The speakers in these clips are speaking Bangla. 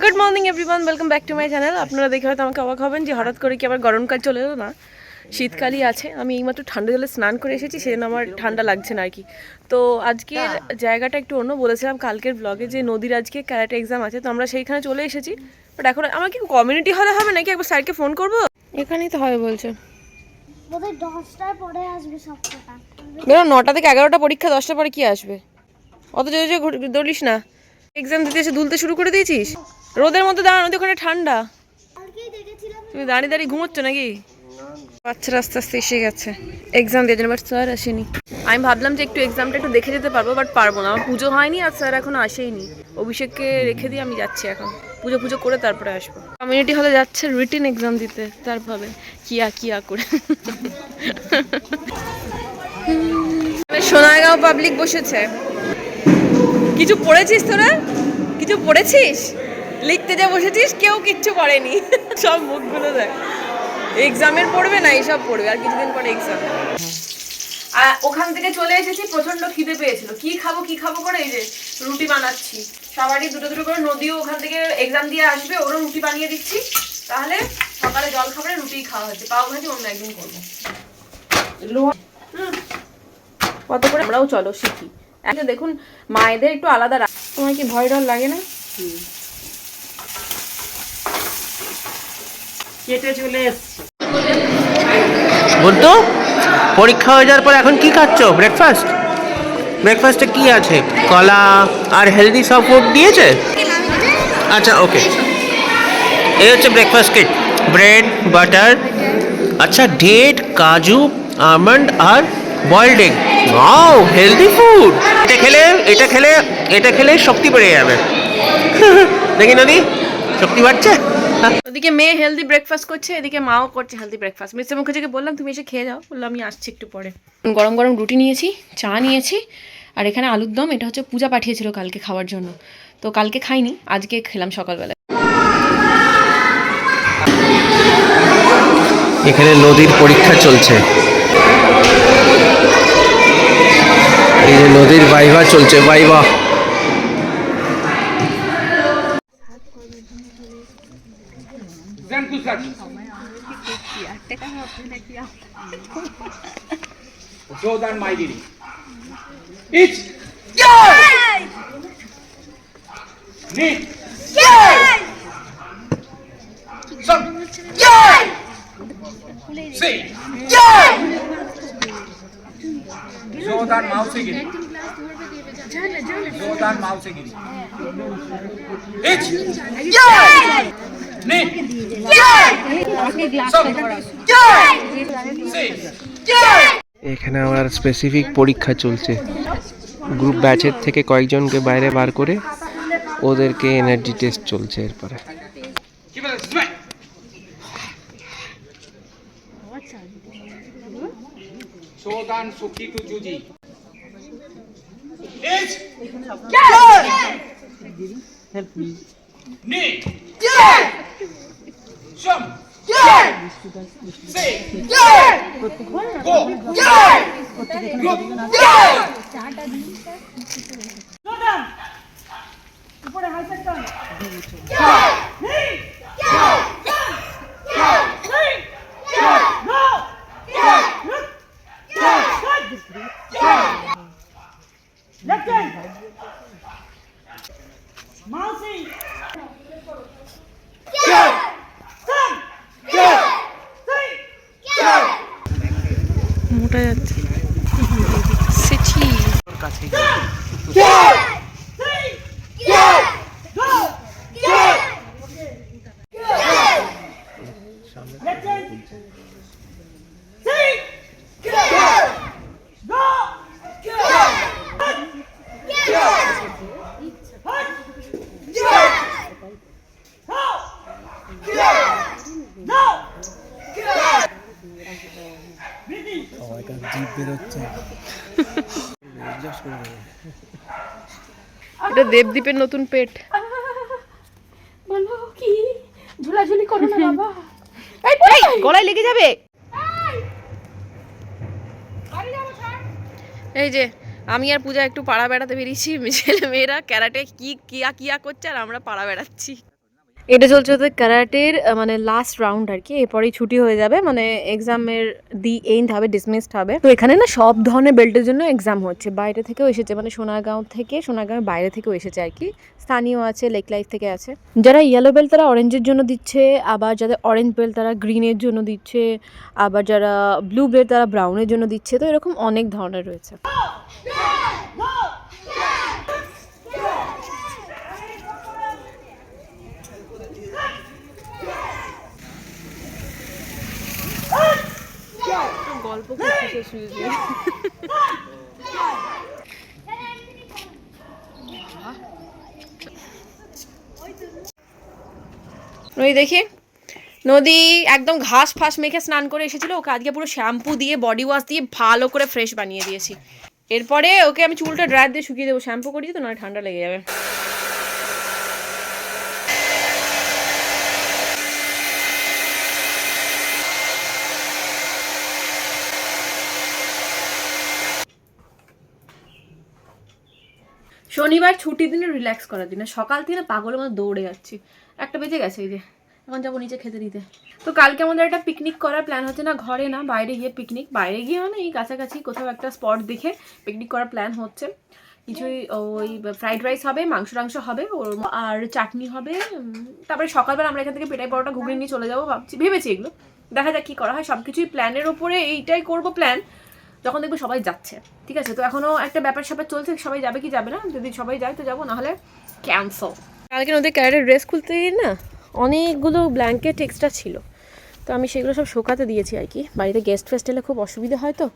Good morning everyone welcome back to my channel আপনারা দেখে হয়তো আমাকে অবাক হবেন যে হঠাৎ করে কি আবার গরমকাল চলে এলো না। শীতকালই আছে। আমি এইমাত্র ঠান্ডা জলে স্নান করে এসেছি সেজন্য আমার ঠান্ডা লাগছে না আর কি। তো আজকের জায়গাটা একটু অন্য বলেছিলাম কালকের ব্লগে যে নদীর আজকে ক্যারাটে এক্সাম আছে তো আমরা সেইখানে চলে এসেছি। বাট এখন আমার কি কমিউনিটি হলে হবে নাকি? একবার স্যারকে ফোন করব? এখানেই তো হবে বলছে। বোধহয় দশটায় পরে আসবে নটা থেকে এগারোটা পরীক্ষা দশটার পরে কি আসবে? অত জোরে জোরে দৌড়িস না। এক্সাম দিতে এসে দুলতে শুরু করে দিয়েছিস? রোদের মধ্যে দাঁড়ানো তো ওখানে ঠান্ডা। তুমি দাঁড়িয়ে দাঁড়িয়ে ঘুমোচ্ছ নাকি? বাচ্চারা আস্তে আস্তে এসে গেছে। এক্সাম দিয়ে বাট স্যার আসেনি। আমি ভাবলাম যে একটু এক্সামটা একটু দেখে যেতে পারব বাট পারব না। আমার পুজো হয়নি আর স্যার এখনও আসেইনি। অভিষেককে রেখে দিয়ে আমি যাচ্ছি এখন। পুজো পুজো করে তারপরে আসব। কমিউনিটি হলে যাচ্ছে রিটিন এক্সাম দিতে। তারপরে কিয়া কিয়া করে। সোনারগাঁও পাবলিক বসেছে। কিছু পড়েছিস তোরা? কিছু পড়েছিস? লিখতে যা বসেছিস কেউ কিচ্ছু পড়েনি সব মুখগুলো দেখ। এক্সামের পড়বে না এইসব পড়বে আর কিছুদিন পরে এক্সাম আর ওখান থেকে চলে এসেছি প্রচণ্ড খিদে পেয়েছিল। কি খাব কি খাব করে এই যে রুটি বানাচ্ছি। সবারই দুটো দুটো করে নদীও ওখান থেকে এক্সাম দিয়ে আসবে ওরও রুটি বানিয়ে দিচ্ছি। তাহলে সকালে জল খাবারে রুটি খাওয়া হচ্ছে। পাও ভাজি অন্য একদিন করব। হুম। কত করে? আমরাও চলো শিখি। একটা দেখুন মায়েদের একটু আলাদা রাখ তোমার কি ভয় ডর লাগে না? কেটে চলে এসছে। বলতো পরীক্ষা হয়ে যাওয়ার পর এখন কি খাচ্ছ? ব্রেকফাস্ট ব্রেকফাস্টে কি আছে? কলা আর হেলদি সব ফুড দিয়েছে? আচ্ছা ওকে এই হচ্ছে ব্রেকফাস্ট কিট ব্রেড বাটার আচ্ছা ডেট কাজু আমন্ড আর boiled egg wow healthy food এটা খেলে এটা খেলে এটা খেলে শক্তি বেড়ে যাবে। দেখি নদী শক্তি বাড়ছে? ওদিকে মেয়ে হেলদি ব্রেকফাস্ট করছে এদিকে মাও করছে হেলদি ব্রেকফাস্ট মিস্টার মুখার্জিকে বললাম তুমি এসে খেয়ে যাও। বললাম আমি আসছি একটু পরে। গরম গরম রুটি নিয়েছি চা নিয়েছি আর এখানে আলুর দম। এটা হচ্ছে পূজা পাঠিয়েছিল কালকে খাওয়ার জন্য। তো কালকে খাইনি আজকে খেলাম সকালবেলা এখানে নদীর পরীক্ষা চলছে। নদীর বাইভা চলছে বাইভা। Say. এখানে আমার স্পেসিফিক পরীক্ষা চলছে। গ্রুপ ব্যাচের থেকে কয়েকজনকে বাইরে বার করে ওদেরকে এনার্জি টেস্ট চলছে এরপরে। 1 Suki to Juji. H. Yes. Help me. Ni. Yes. Jump. Yes. Say. Yes. Go. Yes. Look. Yes. Slow down. You put a high set down. Yes. মোটা যাচ্ছে। সেটি। এটা দেবদ্বীপের নতুন পেট। বলো কি? ঝুলাঝুলি করো না বাবা। এই, গলায় লেগে যাবে। এই যে আমি আর পূজা একটু পাড়া বেড়াতে বেরিয়েছি। ছেলে মেয়েরা ক্যারাটে কি কিয়া কিয়া করছে আর আমরা পাড়া বেড়াচ্ছি। এটা চলছে ওদের ক্যারাটের মানে লাস্ট রাউন্ড আর কি। এরপরেই ছুটি হয়ে যাবে মানে এক্সামের দি এন্ড হবে ডিসমিসড হবে। তো এখানে না সব ধরনের বেল্টের জন্য এক্সাম হচ্ছে। বাইরে থেকেও এসেছে মানে সোনারগাঁও থেকে, সোনারগাঁওয়ের বাইরে থেকেও এসেছে আর কি। স্থানীয় আছে লেক লাইফ থেকে আছে। যারা ইয়েলো বেল্ট তারা অরেঞ্জের জন্য দিচ্ছে, আবার যাদের অরেঞ্জ বেল্ট তারা গ্রিনের জন্য দিচ্ছে, আবার যারা ব্লু বেল্ট তারা ব্রাউনের জন্য দিচ্ছে। তো এরকম অনেক ধরনের রয়েছে। গল্প করছে শুয়ে শুয়ে। নদী দেখি নদী একদম ঘাস ফাস মেখে স্নান করে এসেছিল ওকে আজকে পুরো শ্যাম্পু দিয়ে বডি ওয়াশ দিয়ে ভালো করে ফ্রেশ বানিয়ে দিয়েছি। এরপরে ওকে আমি চুলটা ড্রায়ার দিয়ে শুকিয়ে দেবো শ্যাম্পু করিয়ে তো নয় ঠান্ডা লেগে যাবে। শনিবার ছুটির দিনে রিল্যাক্স করার দিনে। সকাল থেকে পাগলের মতো দৌড়ে যাচ্ছি। একটা বেজে গেছে এই যে, এখন যাব নিচে খেতে দিতে। তো কালকে আমাদের একটা পিকনিক করার প্ল্যান হচ্ছে না, ঘরে না, বাইরে গিয়ে পিকনিক বাইরে গিয়ে মানে এই কাছাকাছি কোথাও একটা স্পট দেখে পিকনিক করার প্ল্যান হচ্ছে। কিছুই ওই ফ্রাইড রাইস হবে, মাংস টাংস হবে, ওর আর চাটনি হবে তারপরে সকালবেলা আমরা এখান থেকে পেটাই পরোটা ঘুগনি নিয়ে চলে যাব ভাবছি, ভেবেছি এগুলো। দেখা যাক কী করা হয় সব কিছুই প্ল্যানের ওপরে এইটাই করব প্ল্যান যখন দেখবে সবাই যাচ্ছে, ঠিক আছে? তো এখনও একটা ব্যাপার স্যাপার চলছে, সবাই যাবে কি যাবে না? যদি সবাই যায় তো যাব, নাহলে ক্যান্সেল কালকে ওদের ক্যারেটের ড্রেস খুলতে গিয়ে না অনেকগুলো ব্ল্যাঙ্কেট এক্সট্রা ছিল। তো আমি সেগুলো সব শোকাতে দিয়েছি আর কি। বাড়িতে গেস্ট ফেস্ট এলে খুব অসুবিধা হয় তো।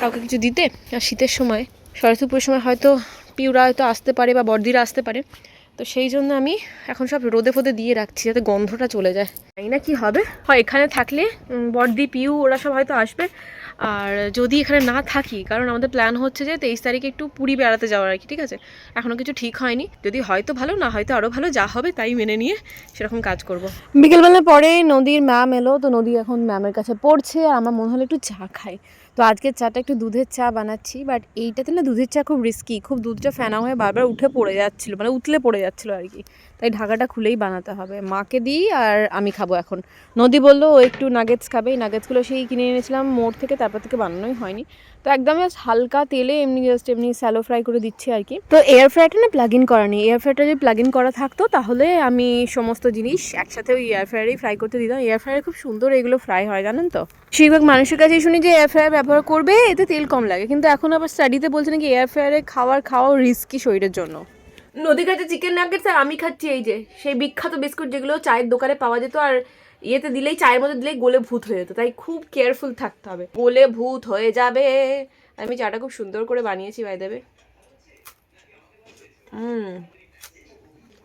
কাউকে কিছু দিতে? আর শীতের সময় সরস্বতী পুজোর সময় হয়তো পিউরা হয়তো আসতে পারে বা বর্দিরা আসতে পারে। তো সেই জন্য আমি এখন সব রোদে ফোদে দিয়ে রাখছি যাতে গন্ধটা চলে যায়। জানি না কি হবে। হয় এখানে থাকলে বর্দি, পিউ, ওরা সব হয়তো আসবে। আর যদি এখানে না থাকি, কারণ আমাদের প্ল্যান হচ্ছে যে তেইশ তারিখে একটু পুরী বেড়াতে যাওয়ার আর কি ঠিক আছে? এখনও কিছু ঠিক হয়নি। যদি হয়তো ভালো, না হয়তো আরও ভালো, যা হবে তাই মেনে নিয়ে সেরকম কাজ করব। বিকেলবেলা পরে নদীর ম্যাম এলো, তো নদী এখন ম্যামের কাছে পড়ছে আমার মনে হলো একটু চা খাই। তো আজকের চাটা একটু দুধের চা বানাচ্ছি বাট এইটাতে না দুধের চা খুব রিস্কি খুব দুধটা ফেনা হয়ে বারবার উঠে পড়ে যাচ্ছিল মানে উতলে পড়ে যাচ্ছিল আর কি। তাই ঢাকাটা খুলেই বানাতে হবে। মাকে দিই আর আমি খাব এখন। নদী বলল, ও একটু নাগেটস খাবে। এই নাগেটসগুলো সেই কিনে এনেছিলাম, মোড় থেকে তারপর থেকে বানানোই হয়নি। তো একদম জাস্ট হালকা তেলে এমনি জাস্ট এমনি স্যালো ফ্রাই করে দিচ্ছি আর কি। তো এয়ার ফ্রাইটা না প্লাগ ইন করা নেই। এয়ার ফ্রাইটা যদি প্লাগ ইন করা থাকতো তাহলে আমি সমস্ত জিনিস একসাথে ওই এয়ার ফ্রায়ারেই ফ্রাই করতে দিতাম। এয়ার ফ্রায়ারে খুব সুন্দর এগুলো ফ্রাই হয় জানেন তো? বেশিরভাগ মানুষের কাছেই শুনি যে এয়ার ফ্রায়ার ব্যবহার করবে এতে তেল কম লাগে। কিন্তু এখন আবার স্টাডিতে বলছে নাকি এয়ার ফ্রায়ারে খাওয়ার খাওয়াও রিস্কি শরীরের জন্য। নদী কাছে চিকেন নাগেটস আর আমি খাচ্ছি এই যে। সেই বিখ্যাত বিস্কুট যেগুলো চায়ের দোকানে পাওয়া যেত আর ইয়েতে দিলেই, চায়ের মধ্যে দিলেই গোলে ভূত হয়ে যেত, তাই খুব কেয়ারফুল থাকতে হবে। গোলে ভূত হয়ে যাবে। আমি চাটা খুব সুন্দর করে বানিয়েছি ভাই দেবে হুম।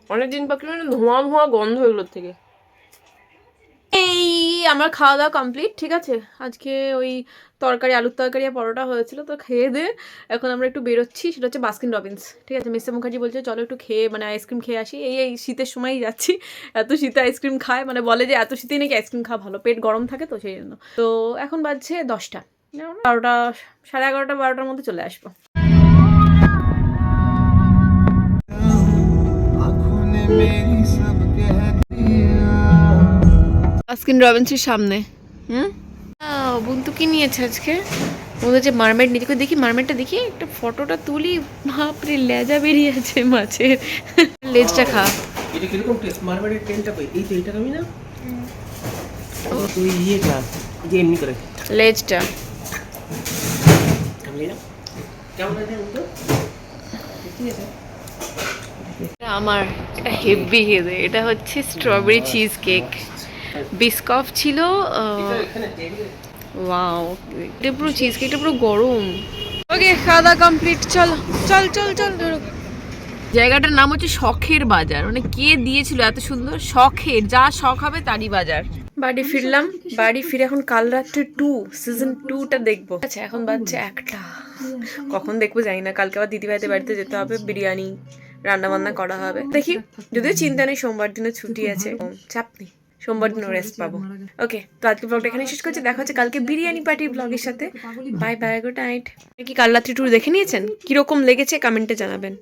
অনেকদিন পাখি মানে ধোঁয়া ধোঁয়া গন্ধ এগুলোর থেকে। আমার খাওয়া দাওয়া কমপ্লিট ঠিক আছে? আজকে ওই তরকারি, আলুর তরকারি আর পরোটা হয়েছিল, তো খেয়ে দিয়ে এখন আমরা একটু বেরোচ্ছি, সেটা হচ্ছে বাস্কিন রবিন্স ঠিক আছে? মিস্টার মুখার্জি বলছে, চলো একটু খেয়ে মানে আইসক্রিম খেয়ে আসি। এই এই শীতের সময়ই যাচ্ছি। এত শীতে আইসক্রিম খায় মানে বলে যে, এত শীতেই নাকি আইসক্রিম খাওয়া ভালো। পেট গরম থাকে তো, সেই জন্য। তো এখন বাজছে দশটা। বারোটা, সাড়ে এগারোটা, বারোটার মধ্যে চলে আসব। বাস্কিন রবিন্সের সামনে। হুম? বন্ধু কি নিয়েছে আজকে? ওদের যে মারমেড নিয়ে। দেখি মারমেডটা দেখি। একটা ফটোটা তুলি। বাপরে লেজা বেরিয়ে আছে মাছের। লেজটা খা। এটা কীরকম টেস্ট মারবাড়ির ট্রেনটা কই? এই তো এইটা আমি না? তুই ইয়ে খা। যে এমনি করে। লেজটা। কেমন আছে তো ঠিক আছে এটা আমার এটা হেভি এটা হচ্ছে স্ট্রবেরি চিজ কেক বিস্কফ ছিল ওয়াও এটা পুরো চিজ কেকটা পুরো গরম। ওকে খাওয়া দাওয়া কমপ্লিট চল চল চল চল জায়গাটার নাম হচ্ছে শখের বাজার। মানে কে দিয়েছিল এত সুন্দর? শখের যা শখ হবে তারই বাজার। বাড়ি ফিরলাম বাড়ি ফিরে এখন কাল রাত্রে টু সিজন টুটা দেখব। আচ্ছা এখন বাজছে একটা। কখন দেখব জানি না কালকে আবার দিদিভাইদের বাড়িতে যেতে হবে বিরিয়ানি রান্না বান্না করা হবে। দেখি যদিও চিন্তা নেই সোমবার দিনে ছুটি আছে। চাপ নেই। সোমবার দিন রেস্ট পাবো। ওকে তো আজকে ব্লগটা এখানে শেষ করছি। দেখা হচ্ছে কালকে বিরিয়ানি পার্টি ব্লগের সাথে। বাই বাই গুড নাইট কি কাল রাত্রি ট্যুর দেখে নিয়েছেন? কীরকম লেগেছে? কমেন্টে জানাবেন।